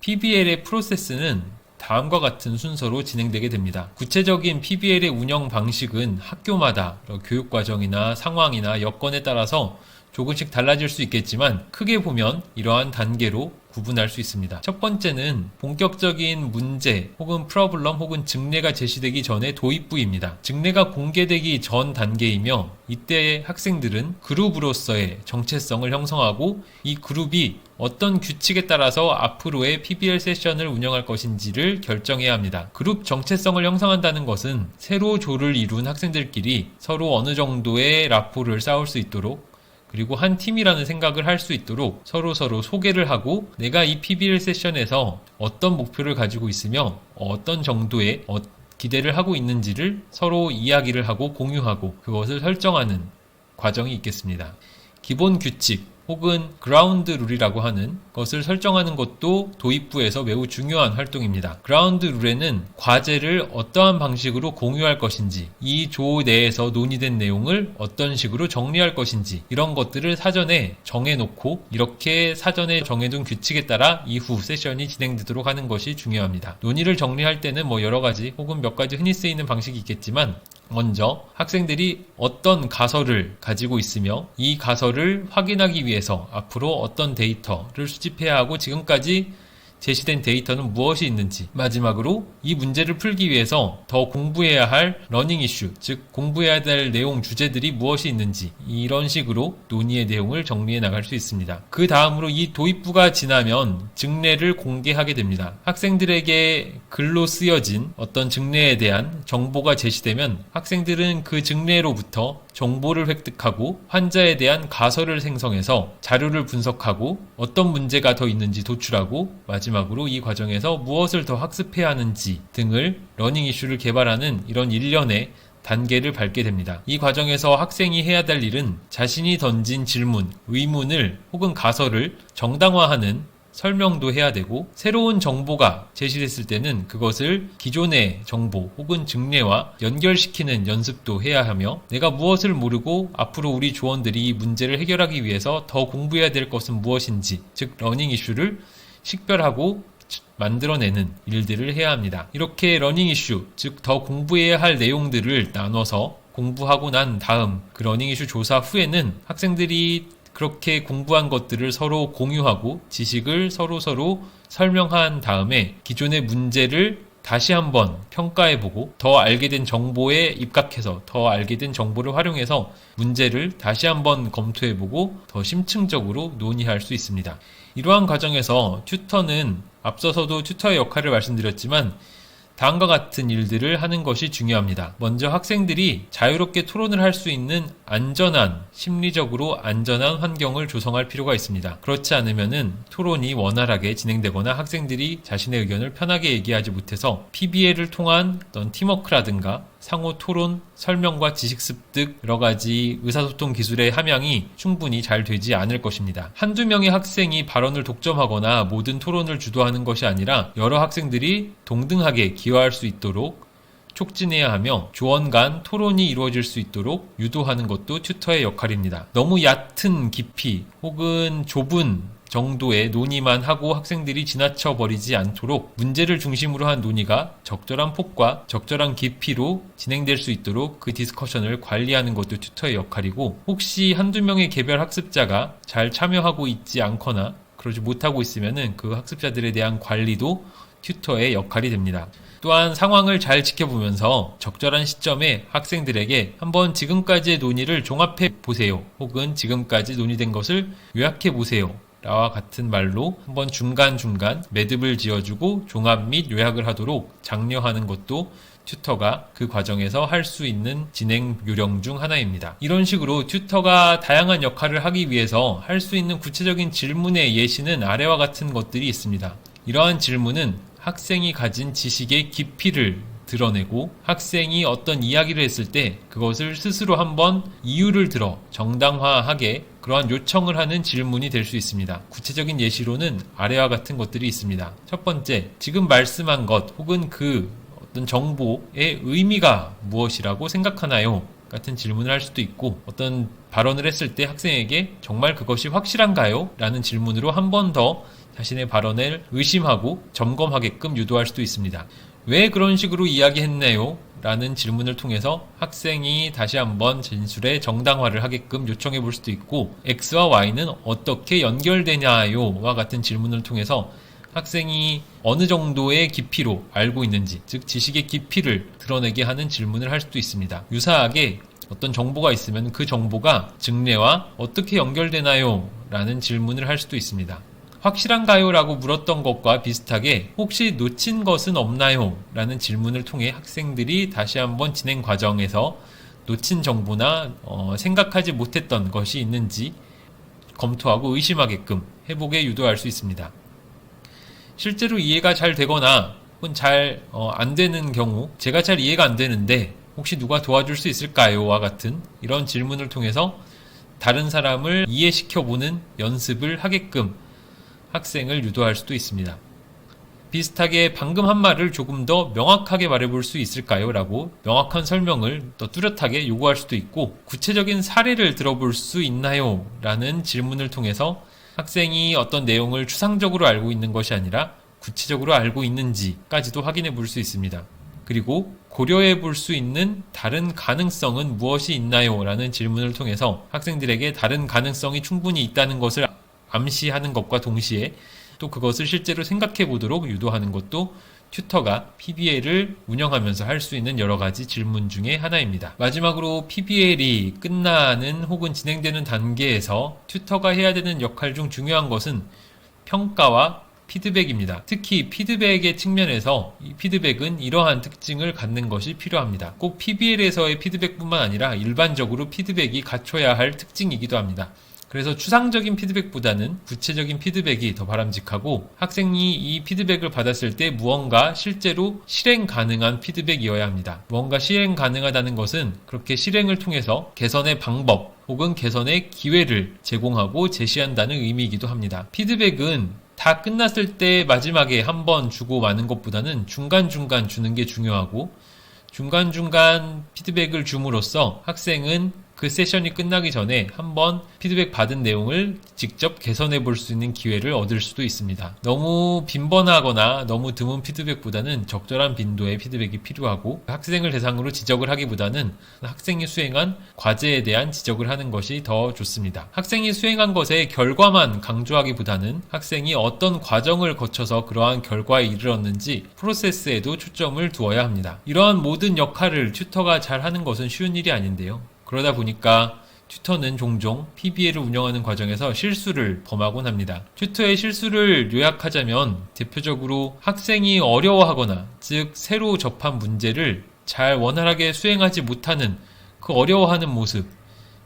PBL의 프로세스는 다음과 같은 순서로 진행되게 됩니다. 구체적인 PBL의 운영 방식은 학교마다 교육 과정이나 상황이나 여건에 따라서 조금씩 달라질 수 있겠지만 크게 보면 이러한 단계로 구분할 수 있습니다. 첫 번째는 본격적인 문제 혹은 프로블럼 혹은 증례가 제시되기 전에 도입부입니다. 증례가 공개되기 전 단계이며 이때 학생들은 그룹으로서의 정체성을 형성하고 이 그룹이 어떤 규칙에 따라서 앞으로의 PBL 세션을 운영할 것인지를 결정해야 합니다. 그룹 정체성을 형성한다는 것은 세로 조를 이룬 학생들끼리 서로 어느 정도의 라포를 쌓을 수 있도록 그리고 한 팀이라는 생각을 할 수 있도록 서로 서로 소개를 하고 내가 이 PBL 세션에서 어떤 목표를 가지고 있으며 어떤 정도의 어- 기대를 하고 있는지를 서로 이야기를 하고 공유하고 그것을 설정하는 과정이 있겠습니다. 기본 규칙 혹은 그라운드 룰이라고 하는 것을 설정하는 것도 도입부에서 매우 중요한 활동입니다. 그라운드 룰에는 과제를 어떠한 방식으로 공유할 것인지, 이 조 내에서 논의된 내용을 어떤 식으로 정리할 것인지, 이런 것들을 사전에 정해놓고 이렇게 사전에 정해둔 규칙에 따라 이후 세션이 진행되도록 하는 것이 중요합니다. 논의를 정리할 때는 뭐 여러 가지 혹은 몇 가지 흔히 쓰이는 방식이 있겠지만 먼저 학생들이 어떤 가설을 가지고 있으며 이 가설을 확인하기 위해서 앞으로 어떤 데이터를 수집해야 하고 지금까지 제시된 데이터는 무엇이 있는지 마지막으로 이 문제를 풀기 위해서 더 공부해야 할 러닝 이슈 즉 공부해야 될 내용 주제들이 무엇이 있는지 이런 식으로 논의의 내용을 정리해 나갈 수 있습니다. 그 다음으로 이 도입부가 지나면 증례를 공개하게 됩니다. 학생들에게 글로 쓰여진 어떤 증례에 대한 정보가 제시되면 학생들은 그 증례로부터 정보를 획득하고 환자에 대한 가설을 생성해서 자료를 분석하고 어떤 문제가 더 있는지 도출하고 마지막으로 이 과정에서 무엇을 더 학습해야 하는지 등을 러닝 이슈를 개발하는 이런 일련의 단계를 밟게 됩니다. 이 과정에서 학생이 해야 될 일은 자신이 던진 질문, 의문을 혹은 가설을 정당화하는 설명도 해야 되고 새로운 정보가 제시됐을 때는 그것을 기존의 정보 혹은 증례와 연결시키는 연습도 해야 하며 내가 무엇을 모르고 앞으로 우리 조원들이 이 문제를 해결하기 위해서 더 공부해야 될 것은 무엇인지 즉 러닝 이슈를 식별하고 만들어내는 일들을 해야 합니다. 이렇게 러닝 이슈, 즉 더 공부해야 할 내용들을 나눠서 공부하고 난 다음 그 러닝 이슈 조사 후에는 학생들이 그렇게 공부한 것들을 서로 공유하고 지식을 서로 서로 설명한 다음에 기존의 문제를 다시 한번 평가해보고 더 알게 된 정보에 입각해서 더 알게 된 정보를 활용해서 문제를 다시 한번 검토해보고 더 심층적으로 논의할 수 있습니다. 이러한 과정에서 튜터는 앞서서도 튜터의 역할을 말씀드렸지만 다음과 같은 일들을 하는 것이 중요합니다. 먼저 학생들이 자유롭게 토론을 할 수 있는 안전한, 심리적으로 안전한 환경을 조성할 필요가 있습니다. 그렇지 않으면은 토론이 원활하게 진행되거나 학생들이 자신의 의견을 편하게 얘기하지 못해서 PBL을 통한 어떤 팀워크라든가 상호 토론, 설명과 지식 습득, 여러 가지 의사소통 기술의 함양이 충분히 잘 되지 않을 것입니다. 한두 명의 학생이 발언을 독점하거나 모든 토론을 주도하는 것이 아니라 여러 학생들이 동등하게 기여할 수 있도록 촉진해야 하며 조원 간 토론이 이루어질 수 있도록 유도하는 것도 튜터의 역할입니다. 너무 얕은 깊이 혹은 좁은 정도의 논의만 하고 학생들이 지나쳐 버리지 않도록 문제를 중심으로 한 논의가 적절한 폭과 적절한 깊이로 진행될 수 있도록 그 디스커션을 관리하는 것도 튜터의 역할이고 혹시 한두 명의 개별 학습자가 잘 참여하고 있지 않거나 그러지 못하고 있으면은 그 학습자들에 대한 관리도 튜터의 역할이 됩니다. 또한 상황을 잘 지켜보면서 적절한 시점에 학생들에게 한번 지금까지의 논의를 종합해 보세요. 혹은 지금까지 논의된 것을 요약해 보세요. 라와 같은 말로 한번 중간중간 매듭을 지어주고 종합 및 요약을 하도록 장려하는 것도 튜터가 그 과정에서 할 수 있는 진행 요령 중 하나입니다. 이런 식으로 튜터가 다양한 역할을 하기 위해서 할 수 있는 구체적인 질문의 예시는 아래와 같은 것들이 있습니다. 이러한 질문은 학생이 가진 지식의 깊이를 드러내고 학생이 어떤 이야기를 했을 때 그것을 스스로 한번 이유를 들어 정당화하게 그러한 요청을 하는 질문이 될 수 있습니다. 구체적인 예시로는 아래와 같은 것들이 있습니다. 첫 번째, 지금 말씀한 것 혹은 그 어떤 정보의 의미가 무엇이라고 생각하나요? 같은 질문을 할 수도 있고 어떤 발언을 했을 때 학생에게 정말 그것이 확실한가요? 라는 질문으로 한 번 더 자신의 발언을 의심하고 점검하게끔 유도할 수도 있습니다. 왜 그런 식으로 이야기했나요? 라는 질문을 통해서 학생이 다시 한번 진술의 정당화를 하게끔 요청해 볼 수도 있고 X와 Y는 어떻게 연결되냐요? 와 같은 질문을 통해서 학생이 어느 정도의 깊이로 알고 있는지, 즉 지식의 깊이를 드러내게 하는 질문을 할 수도 있습니다. 유사하게 어떤 정보가 있으면 그 정보가 증례와 어떻게 연결되나요? 라는 질문을 할 수도 있습니다. 확실한가요? 라고 물었던 것과 비슷하게 혹시 놓친 것은 없나요? 라는 질문을 통해 학생들이 다시 한번 진행 과정에서 놓친 정보나 어, 생각하지 못했던 것이 있는지 검토하고 의심하게끔 회복에 유도할 수 있습니다. 실제로 이해가 잘 되거나 혹은 잘안 되는 경우 제가 잘 이해가 안 되는데 혹시 누가 도와줄 수 있을까요? 와 같은 이런 질문을 통해서 다른 사람을 이해시켜 보는 연습을 하게끔 학생을 유도할 수도 있습니다. 비슷하게 방금 한 말을 조금 더 명확하게 말해볼 수 있을까요? 라고 명확한 설명을 더 뚜렷하게 요구할 수도 있고 구체적인 사례를 들어볼 수 있나요? 라는 질문을 통해서 학생이 어떤 내용을 추상적으로 알고 있는 것이 아니라 구체적으로 알고 있는지까지도 확인해 볼 수 있습니다. 그리고 고려해 볼 수 있는 다른 가능성은 무엇이 있나요? 라는 질문을 통해서 학생들에게 다른 가능성이 충분히 있다는 것을 암시하는 것과 동시에 또 그것을 실제로 생각해 보도록 유도하는 것도 튜터가 PBL을 운영하면서 할 수 있는 여러 가지 질문 중에 하나입니다. 마지막으로 PBL이 끝나는 혹은 진행되는 단계에서 튜터가 해야 되는 역할 중 중요한 것은 평가와 피드백입니다. 특히 피드백의 측면에서 이 피드백은 이러한 특징을 갖는 것이 필요합니다. 꼭 PBL에서의 피드백뿐만 아니라 일반적으로 피드백이 갖춰야 할 특징이기도 합니다. 그래서 추상적인 피드백보다는 구체적인 피드백이 더 바람직하고 학생이 이 피드백을 받았을 때 무언가 실제로 실행 가능한 피드백이어야 합니다. 무언가 실행 가능하다는 것은 그렇게 실행을 통해서 개선의 방법 혹은 개선의 기회를 제공하고 제시한다는 의미이기도 합니다. 피드백은 다 끝났을 때 마지막에 한 번 주고 마는 것보다는 중간중간 주는 게 중요하고 중간중간 피드백을 줌으로써 학생은 그 세션이 끝나기 전에 한번 피드백 받은 내용을 직접 개선해 볼 수 있는 기회를 얻을 수도 있습니다. 너무 빈번하거나 너무 드문 피드백보다는 적절한 빈도의 피드백이 필요하고 학생을 대상으로 지적을 하기보다는 학생이 수행한 과제에 대한 지적을 하는 것이 더 좋습니다. 학생이 수행한 것의 결과만 강조하기보다는 학생이 어떤 과정을 거쳐서 그러한 결과에 이르렀는지 프로세스에도 초점을 두어야 합니다. 이러한 모든 역할을 튜터가 잘 하는 것은 쉬운 일이 아닌데요. 그러다 보니까 튜터는 종종 PBL을 운영하는 과정에서 실수를 범하곤 합니다. 튜터의 실수를 요약하자면 대표적으로 학생이 어려워하거나 즉 새로 접한 문제를 잘 원활하게 수행하지 못하는 그 어려워하는 모습,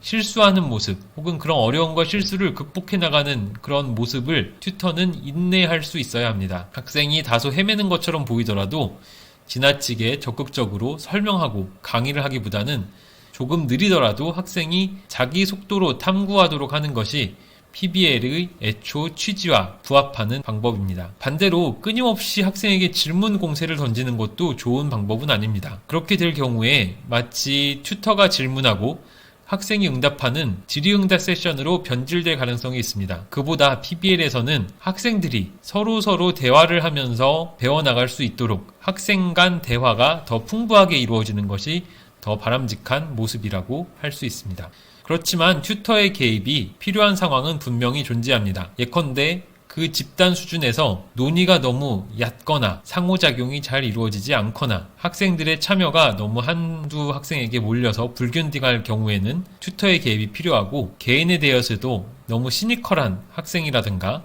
실수하는 모습, 혹은 그런 어려움과 실수를 극복해 나가는 그런 모습을 튜터는 인내할 수 있어야 합니다. 학생이 다소 헤매는 것처럼 보이더라도 지나치게 적극적으로 설명하고 강의를 하기보다는 조금 느리더라도 학생이 자기 속도로 탐구하도록 하는 것이 PBL의 애초 취지와 부합하는 방법입니다. 반대로 끊임없이 학생에게 질문 공세를 던지는 것도 좋은 방법은 아닙니다. 그렇게 될 경우에 마치 튜터가 질문하고 학생이 응답하는 질의응답 세션으로 변질될 가능성이 있습니다. 그보다 PBL에서는 학생들이 서로 서로 대화를 하면서 배워나갈 수 있도록 학생 간 대화가 더 풍부하게 이루어지는 것이 더 바람직한 모습이라고 할 수 있습니다. 그렇지만 튜터의 개입이 필요한 상황은 분명히 존재합니다. 예컨대 그 집단 수준에서 논의가 너무 얕거나 상호작용이 잘 이루어지지 않거나 학생들의 참여가 너무 한두 학생에게 몰려서 불균등할 경우에는 튜터의 개입이 필요하고 개인에 대해서도 너무 시니컬한 학생이라든가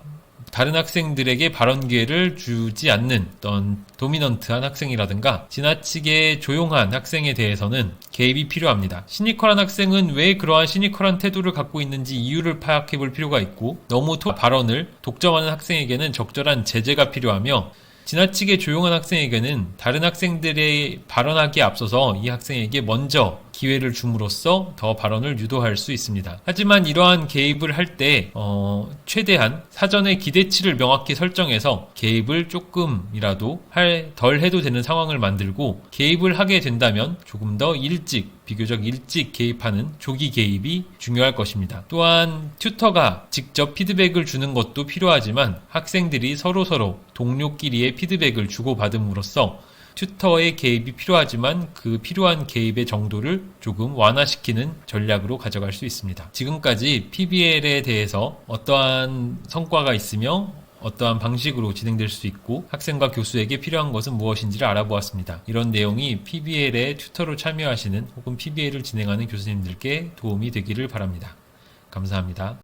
다른 학생들에게 발언 기회를 주지 않는 어떤 도미넌트한 학생이라든가 지나치게 조용한 학생에 대해서는 개입이 필요합니다. 시니컬한 학생은 왜 그러한 시니컬한 태도를 갖고 있는지 이유를 파악해 볼 필요가 있고 너무 토 발언을 독점하는 학생에게는 적절한 제재가 필요하며 지나치게 조용한 학생에게는 다른 학생들의 발언하기에 앞서서 이 학생에게 먼저 기회를 줌으로써 더 발언을 유도할 수 있습니다. 하지만 이러한 개입을 할때 어, 최대한 사전에 기대치를 명확히 설정해서 개입을 조금이라도 할, 덜 해도 되는 상황을 만들고 개입을 하게 된다면 조금 더 일찍 비교적 일찍 개입하는 조기 개입이 중요할 것입니다. 또한 튜터가 직접 피드백을 주는 것도 필요하지만 학생들이 서로서로 동료끼리의 피드백을 주고받음으로써 튜터의 개입이 필요하지만 그 필요한 개입의 정도를 조금 완화시키는 전략으로 가져갈 수 있습니다. 지금까지 PBL에 대해서 어떠한 성과가 있으며 어떠한 방식으로 진행될 수 있고 학생과 교수에게 필요한 것은 무엇인지를 알아보았습니다. 이런 내용이 PBL에 튜터로 참여하시는 혹은 PBL을 진행하는 교수님들께 도움이 되기를 바랍니다. 감사합니다.